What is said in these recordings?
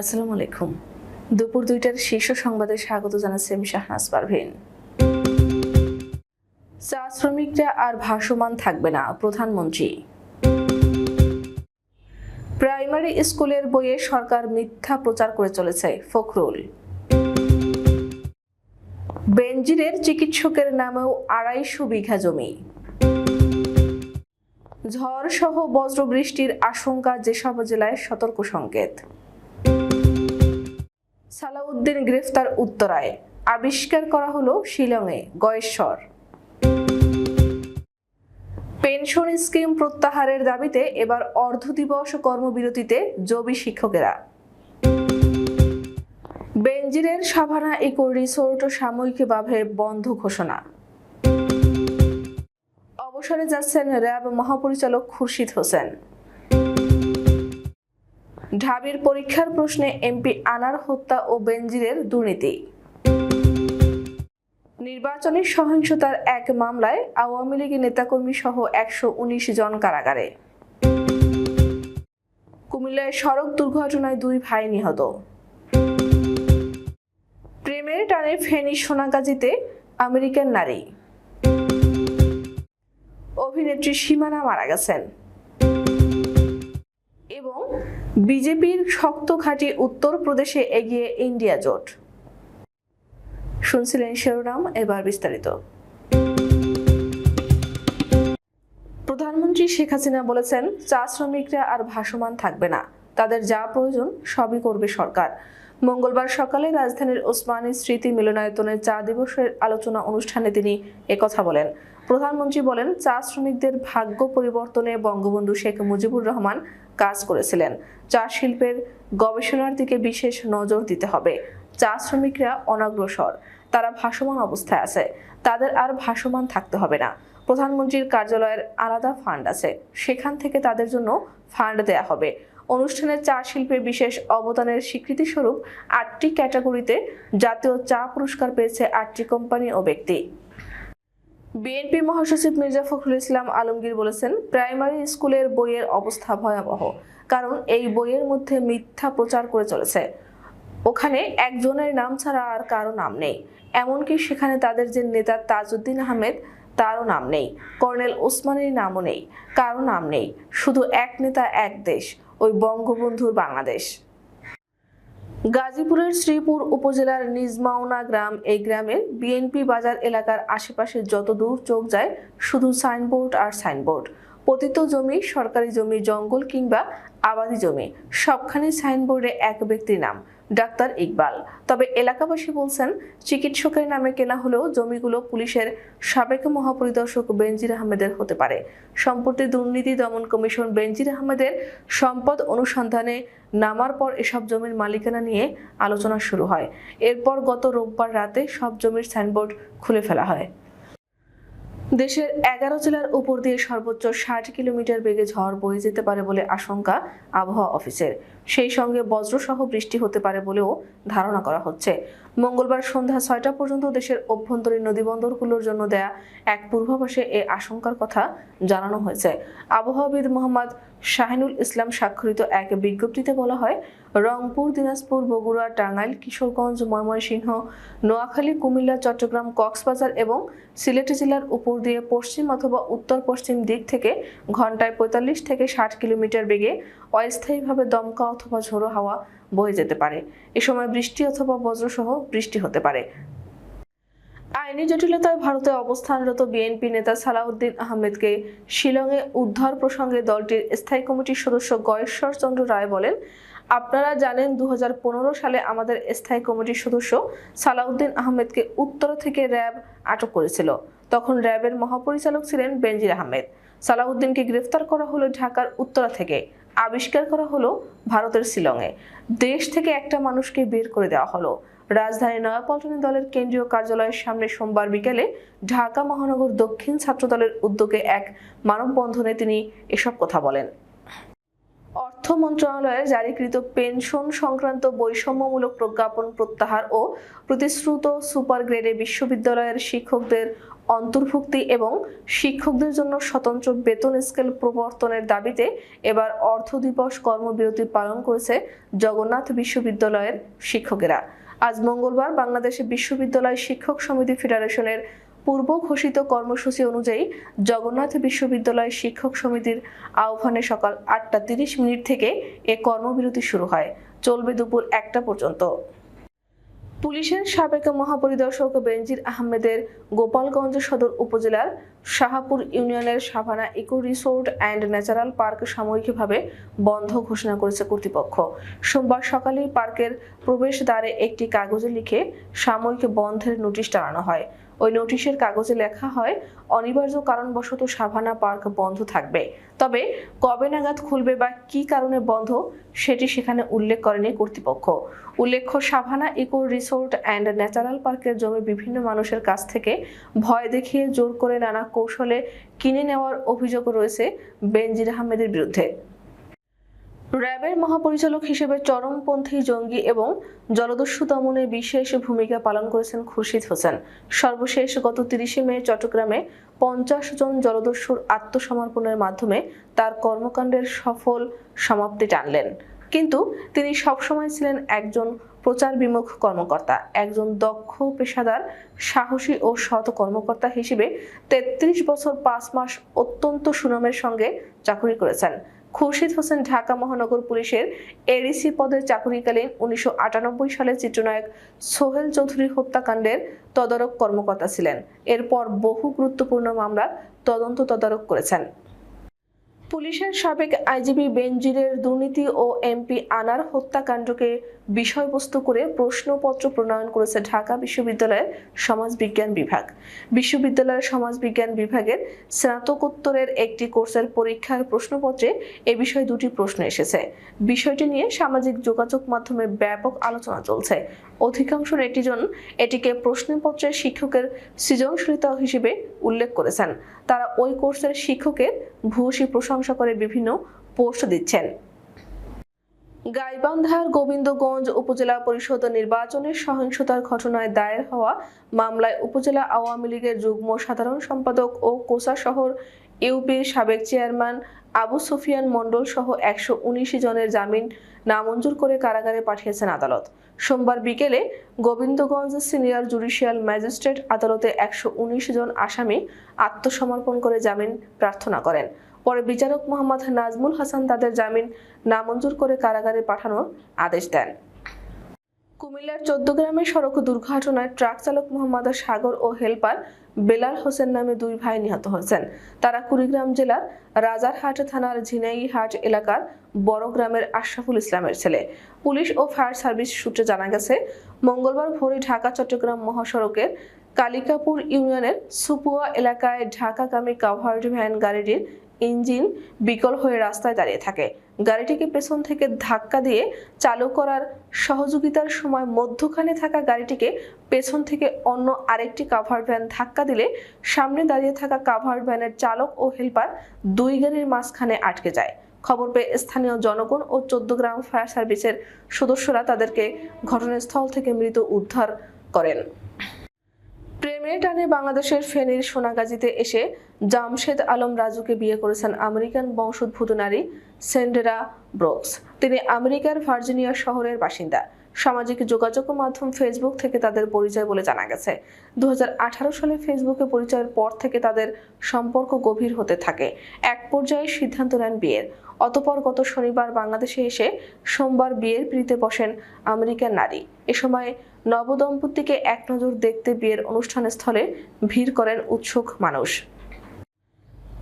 আসসালামু আলাইকুম। দুপুর দুইটার শীর্ষ সংবাদে স্বাগত জানাচ্ছি আমি শাহনাজ পারভিন। চা শ্রমিকরা আর ভাসমান থাকবে না, প্রধানমন্ত্রী। প্রাইমারি স্কুলের বইয়ে সরকার মিথ্যা প্রচার করে চলেছে, ফখরুল। বেঞ্জিরের চিকিৎসকের নামেও আড়াইশো বিঘা জমি। ঝড় সহ বজ্র বৃষ্টির আশঙ্কা যেসব জেলায় সতর্ক সংকেত। সালাউদ্দিন গ্রেফতার উত্তরায়। আবিষ্কার করা হলো শিলংয়ে, গয়েশ্বর। পেনশন স্কিম প্রত্যাহারের দাবিতে এবার অর্ধ দিবস কর্মবিরতিতে জবি শিক্ষকেরা। বেঞ্জিরের সাভানা ইকো রিসোর্ট সাময়িকভাবে বন্ধ ঘোষণা। অবসরে যাচ্ছেন র্যাব মহাপরিচালক খুরশিদ হোসেন। ঢাবির পরীক্ষার প্রশ্নে এমপি আনার হত্যা ও বেনজিরের দুর্নীতি। নির্বাচনী সহিংসতার এক মামলায় আওয়ামী লীগের নেতাকর্মী সহ একশো উনিশ জন কারাগারে। কুমিল্লায় সড়ক দুর্ঘটনায় দুই ভাই নিহত। প্রেমের টানে ফেনী সোনাগাজীতে আমেরিকান নারী। অভিনেত্রী সীমানা মারা গেছেন। বিজেপির শক্ত ঘাঁটি উত্তরপ্রদেশে এগিয়ে ইন্ডিয়া জোট। শুনছিলেন শিরোনাম, এবার বিস্তারিত। প্রধানমন্ত্রী শেখ হাসিনা বলেছেন, চা শ্রমিকরা আর ভাসমান থাকবে না। তাদের যা প্রয়োজন, সবই করবে সরকার। মঙ্গলবার সকালে রাজধানীর ওসমানী স্মৃতি মিলনায়তনে চা দিবসের আলোচনা অনুষ্ঠানে তিনি একথা বলেন। প্রধানমন্ত্রী বলেন, চা শ্রমিকদের ভাগ্য পরিবর্তনে বঙ্গবন্ধু শেখ মুজিবুর রহমান কাজ করেছিলেন। চা শিল্পের গবেষণার দিকে বিশেষ নজর দিতে হবে। চা শ্রমিকরা অনগ্রসর, তারা ভাসমান অবস্থায় আছে। তাদের আর ভাসমান থাকতে হবে না। প্রধানমন্ত্রীর কার্যালয়ের আলাদা ফান্ড আছে। সেখান থেকে তাদের জন্য ফান্ড দেয়া হবে। অনুষ্ঠানে চা শিল্পে বিশেষ অবদানের স্বীকৃতি স্বরূপ আটটি ক্যাটাগরিতে জাতীয় চা পুরস্কার পেয়েছে আটটি কোম্পানি ও ব্যক্তি। বিএনপি মহাসচিব মির্জা ফখরুল ইসলাম আলমগীর বলেছেন, প্রাইমারি স্কুলের বইয়ের অবস্থা ভয়াবহ, কারণ এই বইয়ের মধ্যে মিথ্যা প্রচার করে চলেছে। ওখানে একজনের নাম ছাড়া আর কারও নাম নেই। এমনকি সেখানে তাদের যে নেতা তাজউদ্দিন আহমেদ, তারও নাম নেই। কর্নেল ওসমানের নামও নেই। কারও নাম নেই। শুধু এক নেতা, এক দেশ, ওই বঙ্গবন্ধুর বাংলাদেশ। গাজীপুরের শ্রীপুর উপজেলার নিজমাওনা গ্রাম, এই গ্রামের বিএনপি বাজার এলাকার আশেপাশে যত দূর চোখ যায়, শুধু সাইনবোর্ড আর সাইনবোর্ড। পতিত জমি, সরকারি জমি, জঙ্গল কিংবা আবাদি জমি সবখানে সাইনবোর্ডে এক ব্যক্তির নাম। ডাক্তার ইকবাল। তবে এলাকাবাসী বলছেন, চিকিৎসকের নামে কেনা হলেও জমিগুলো পুলিশের সাবেক মহাপরিদর্শক বেনজির আহমেদের হতে পারে। সম্প্রতি দুর্নীতি দমন কমিশন বেনজির আহমেদের সম্পদ অনুসন্ধানে নামার পর এসব জমির মালিকানা নিয়ে আলোচনা শুরু হয়। এরপর গত রোববার রাতে সব জমির সাইনবোর্ড খুলে ফেলা হয়। দেশের এগারো জেলার উপর দিয়ে সর্বোচ্চ ষাট কিলোমিটার বেগে ঝড় বয়ে যেতে পারে বলে আশঙ্কা আবহাওয়া অফিসের। সেই সঙ্গে বজ্রসহ বৃষ্টি হতে পারে বলেও ধারণা করা হচ্ছে। মঙ্গলবার সন্ধ্যা ছয়টা পর্যন্ত দেশের অভ্যন্তরীণ নদীবন্দরগুলোর জন্য দেয়া এক পূর্বাভাসে এ আশঙ্কার কথা জানানো হয়েছে। আবহাওয়াবিদ মোহাম্মদ শাহিনুল ইসলাম স্বাক্ষরিত এক বিজ্ঞপ্তিতে বলা হয় রংপুর, দিনাজপুর, বগুড়া, টাঙ্গাইল, কিশোরগঞ্জ, ময়মনসিংহ, নোয়াখালী, কুমিল্লা, চট্টগ্রাম, কক্সবাজার এবং সিলেট জেলার উপর দিয়ে পশ্চিম অথবা উত্তর পশ্চিম দিক থেকে ঘন্টায় পঁয়তাল্লিশ থেকে ষাট কিলোমিটার বেগে অস্থায়ীভাবে দমকা অথবা ঝোড়ো হাওয়া বয়ে যেতে পারে। এ সময় বৃষ্টি অথবা বজ্রসহ বৃষ্টি হতে পারে। আইনি জটিলতায় ভারতে অবস্থানরত বিএনপি নেতা সালাউদ্দিন আহমেদকে শিলংয়ে উদ্ধার প্রসঙ্গে দলটির স্থায়ী কমিটির সদস্য গয়েশ্বর চন্দ্র রায় বলেন আপনারা জানেন দু হাজার পনেরো সালে আমাদের স্থায়ী কমিটির সদস্য সালাউদ্দিন আহমেদকে উত্তর থেকে র্যাব আটক করেছিল। তখন র্যাবের মহাপরিচালক ছিলেন বেনজির আহমেদ। সালাউদ্দিনকে গ্রেফতার করা হলো ঢাকার উত্তরা থেকে। আবিষ্কার করা হলো ভারতের শিলংয়ে। দেশ থেকে একটা মানুষকে বের করে দেওয়া হলো। রাজধানী নয়াপল্টনে দলের কেন্দ্রীয় কার্যালয়ের সামনে সোমবার বিকেলে ঢাকা মহানগর দক্ষিণ ছাত্রদলের উদ্যোগে এক মানববন্ধনে তিনি এসব কথা বলেন। অর্থ মন্ত্রণালয়ের জারিকৃত পেনশন সংক্রান্ত বৈষম্যমূলক প্রজ্ঞাপন প্রত্যাহার ও প্রতিশ্রুত সুপার গ্রেডে বিশ্ববিদ্যালয়ের শিক্ষকদের অন্তর্ভুক্তি এবং শিক্ষকদের জন্য স্বতন্ত্র বেতন স্কেল প্রবর্তনের দাবিতে এবার অর্থ দিবস কর্মবিরতি পালন করেছে জগন্নাথ বিশ্ববিদ্যালয়ের শিক্ষকেরা। আজ মঙ্গলবার বাংলাদেশ বিশ্ববিদ্যালয় শিক্ষক সমিতি ফেডারেশনের পূর্ব ঘোষিত কর্মসূচি অনুযায়ী জগন্নাথ বিশ্ববিদ্যালয় শিক্ষক সমিতির আহ্বানে সকাল আটটা তিরিশ মিনিট থেকে এ কর্মবিরতি শুরু হয়। চলবে দুপুর একটা পর্যন্ত। পুলিশের সাবেক মহাপরিদর্শক বেনজির আহমেদের গোপালগঞ্জ সদর উপজেলার শাহাপুর ইউনিয়নের Savanna eco resort and natural park সাময়িকভাবে বন্ধ ঘোষণা করেছে কর্তৃপক্ষ। সোমবার সকালেই পার্কের প্রবেশদ্বারে একটি কাগজে লিখে সাময়িক বন্ধের নোটিশ টানানো হয়। ওই নোটিশের কাগজে লেখা হয়, অনিবার্য কারণবশত সাভানা পার্ক বন্ধ থাকবে। তবে কবে নাগাদ খুলবে বা কী কারণে বন্ধ, সেটি সেখানে উল্লেখ করেনি কর্তৃপক্ষ। উল্লেখ্য, Savanna eco resort and natural পার্কের জমি বিভিন্ন মানুষের কাছ থেকে ভয় দেখিয়ে জোর করে নানা কৌশলে কিনে নেওয়ার অভিযোগ রয়েছে বেনজির আহমেদের বিরুদ্ধে। র্যাবের মহাপরিচালক হিসেবে চরমপন্থী জঙ্গি এবং জলদস্যু দমনে বিশেষ ভূমিকা পালন করেছেন খুরশিদ হোসেন। সর্বশেষ গত তিরিশে মে চট্টগ্রামে পঞ্চাশ জন জলদস্যুর আত্মসমর্পণের মাধ্যমে তার কর্মকাণ্ডের সফল সমাপ্তি টানলেন। কিন্তু তিনি সবসময় ছিলেন একজন প্রচার বিমুখ কর্মকর্তা, একজন দক্ষ পেশাদার, সাহসী ও সৎ কর্মকর্তা হিসেবে তেত্রিশ বছর পাঁচ মাস অত্যন্ত সুনামের সঙ্গে চাকরি করেছেন। খুরশিদ হোসেন ঢাকা মহানগর পুলিশের এডিসি পদের চাকরিকালীন উনিশশো সালে চিত্রনায়ক সোহেল চৌধুরী হত্যাকাণ্ডের তদারক কর্মকর্তা ছিলেন। এরপর বহু গুরুত্বপূর্ণ মামলার তদন্ত তদারক করেছেন। পুলিশের সাবেক আইজিবি বেনজিরের দুর্নীতি ও এমপি আনার হত্যাকাণ্ডকে বিষয়বস্তু করে প্রশ্নপত্র প্রণয়ন করেছে ঢাকা বিশ্ববিদ্যালয়ের সমাজবিজ্ঞান বিভাগ। বিশ্ববিদ্যালয়ের সমাজবিজ্ঞান বিভাগের স্নাতকোত্তরের একটি কোর্সের পরীক্ষার প্রশ্নপত্রে এ বিষয়ে দুটি প্রশ্ন এসেছে। বিষয়টি নিয়ে সামাজিক যোগাযোগ মাধ্যমে ব্যাপক আলোচনা চলছে। অধিকাংশ নেটিজন এটিকে প্রশ্নপত্রের শিক্ষকের সৃজনশীলতা হিসেবে উল্লেখ করেছেন। তারা ওই কোর্সের শিক্ষকের ভূয়সী প্রশংসা করে বিভিন্ন পোস্ট দিচ্ছেন। গাইবান্ধার গোবিন্দগঞ্জ উপজেলা পরিষদ নির্বাচনের সহিংসতার ঘটনায় দায়ের হওয়া মামলায় উপজেলা আওয়ামী লীগের যুগ্ম সাধারণ সম্পাদক ও কোসা শহর ইউপির সাবেক চেয়ারম্যান আবু সুফিয়ান মণ্ডল সহ একশো উনিশ জনের জামিন নামঞ্জুর করে কারাগারে পাঠিয়েছেন আদালত। সোমবার বিকেলে গোবিন্দগঞ্জ সিনিয়র জুডিশিয়াল ম্যাজিস্ট্রেট আদালতে একশো উনিশ জন আসামি আত্মসমর্পণ করে জামিন প্রার্থনা করেন। পরে বিচারক মোহাম্মদ নাজমুল হাসান তাদের জামিন নামঞ্জুর করে কারাগারে পাঠানোর আদেশ দেন। কুমিল্লার চোদ্দগ্রামে সড়ক দুর্ঘটনায় ট্রাক চালক মোহাম্মদ সাগর ও হেলপার বেলাল হোসেন নামে দুই ভাই নিহত হয়েছেন। তারা কুড়িগ্রাম জেলার রাজারহাট থানার ঝিনাইহাট এলাকার বড় গ্রামের আশরাফুল ইসলামের ছেলে। পুলিশ ও ফায়ার সার্ভিস সূত্রে জানা গেছে, মঙ্গলবার ভোরে ঢাকা, চট্টগ্রাম মহাসড়কের কালিকাপুর ইউনিয়নের সুপুয়া এলাকায় ঢাকাগামী কাভার্ড ভ্যান গাড়িটির ইঞ্জিন বিকল হয়ে রাস্তায় দাঁড়িয়ে থাকে। গাড়িটিকে পেছন থেকে ধাক্কা দিয়ে চালু করার সহযোগিতার সময় মধ্যখানে থাকা গাড়িটিকে পেছন থেকে অন্য আরেকটি কাভার ভ্যান ধাক্কা দিলে সামনে দাঁড়িয়ে থাকা কাভার ভ্যানের চালক ও হেল্পার দুই গাড়ির মাঝখানে আটকে যায়। খবর পেয়ে স্থানীয় জনগণ ও চোদ্দগ্রাম ফায়ার সার্ভিসের সদস্যরা তাদেরকে ঘটনাস্থল থেকে মৃত উদ্ধার করেন। প্রেমের টানে বাংলাদেশের ফেনীর সোনাগাজীতে এসে জামশেদ আলম রাজুকে বিয়ে করেছেন আমেরিকান বংশোদ্ভূত নারী সেন্ডেরা ব্রোকস। তিনি আমেরিকার ভার্জিনিয়া শহরের বাসিন্দা। সামাজিক যোগাযোগ মাধ্যম ফেসবুক থেকে তাদের পরিচয় বলে জানা গেছে। দু হাজার আঠারো সালে ফেসবুকে পরিচয়ের পর থেকে তাদের সম্পর্ক গভীর হতে থাকে। এক পর্যায়ে সিদ্ধান্ত নেন বিয়ের। অতপর গত শনিবার বাংলাদেশে এসে সোমবার বিয়ের পিড়িতে বসেন আমেরিকান নারী। এ সময় নবদম্পতিকে এক নজর দেখতে বিয়ের অনুষ্ঠানস্থলে ভিড় করেন উৎসুক মানুষ।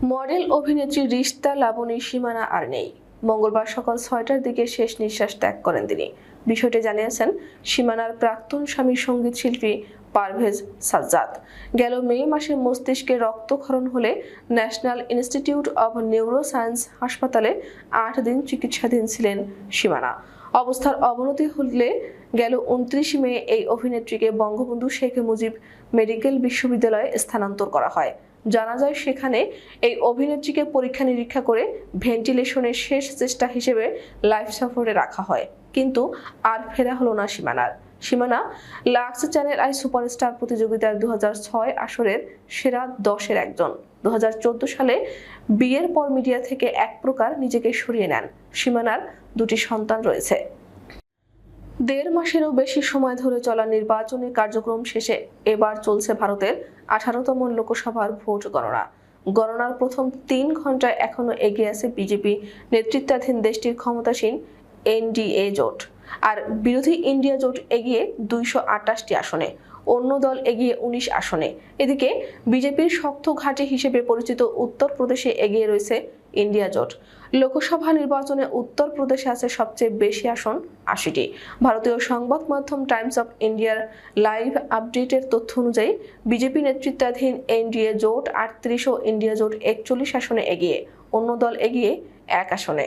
মডেল অভিনেত্রী রিস্তা লাবণী সীমানা আর নেই। মঙ্গলবার সকাল ছয়টার দিকে শেষ নিঃশ্বাস ত্যাগ করেন তিনি। বিষয়টি জানিয়েছেন সীমানার প্রাক্তন স্বামী সংগীত শিল্পী পারভেজ সাজ্জাদ। গেল মে মাসে মস্তিষ্কে রক্তক্ষরণ হলে ন্যাশনাল ইনস্টিটিউট অব নিউরোসায়েন্স হাসপাতালে আট দিন চিকিৎসাধীন ছিলেন সীমানা। অবস্থার অবনতি হলে গেল উনত্রিশ মে এই অভিনেত্রীকে বঙ্গবন্ধু শেখ মুজিব মেডিকেল বিশ্ববিদ্যালয়ে স্থানান্তর করা হয়। জানা যায় সেখানে এই অভিনেত্রীকে পরীক্ষা নিরীক্ষা করে ভেন্টিলেশনের শেষ চেষ্টা হিসেবে লাইফ সাপোর্টে রাখা হয়। কিন্তু আর ফেরা হলো না সীমানার। সীমানা লাক্স চ্যানেল আই সুপারস্টার প্রতিযোগিতার দু আসরের সেরা দশের একজন। দু হাজার চোদ্দ সালে বিয়ের পর মিডিয়া থেকে এক প্রকার নিজেকে সরিয়ে নেন। সীমানার দুটি সন্তান রয়েছে। দেড় মাসেরও বেশি সময় ধরে চলা নির্বাচনী কার্যক্রম শেষে এবার চলছে ভারতের আঠারোতম লোকসভার ভোট গণনা। গণনার প্রথম তিন ঘন্টায় এখনও এগিয়ে আছে বিজেপি নেতৃত্বাধীন দেশটির ক্ষমতাসীন এনডিএ জোট। আর বিরোধী ইন্ডিয়া জোট এগিয়ে দুইশো আসনে, অন্য দল এগিয়ে উনিশ আসনে। এদিকে বিজেপির শক্ত ঘাঁটি হিসেবে পরিচিত উত্তরপ্রদেশে এগিয়ে রয়েছে ইন্ডিয়া জোট। লোকসভা নির্বাচনে উত্তরপ্রদেশে আছে সবচেয়ে বেশি আসন, আশিটি। ভারতীয় সংবাদ মাধ্যম টাইমস অফ ইন্ডিয়ার লাইভ আপডেটের তথ্য অনুযায়ী বিজেপি নেতৃত্বাধীন এনডিএ জোট আটত্রিশ ও ইন্ডিয়া জোট একচল্লিশ আসনে এগিয়ে, অন্য দল এগিয়ে এক আসনে।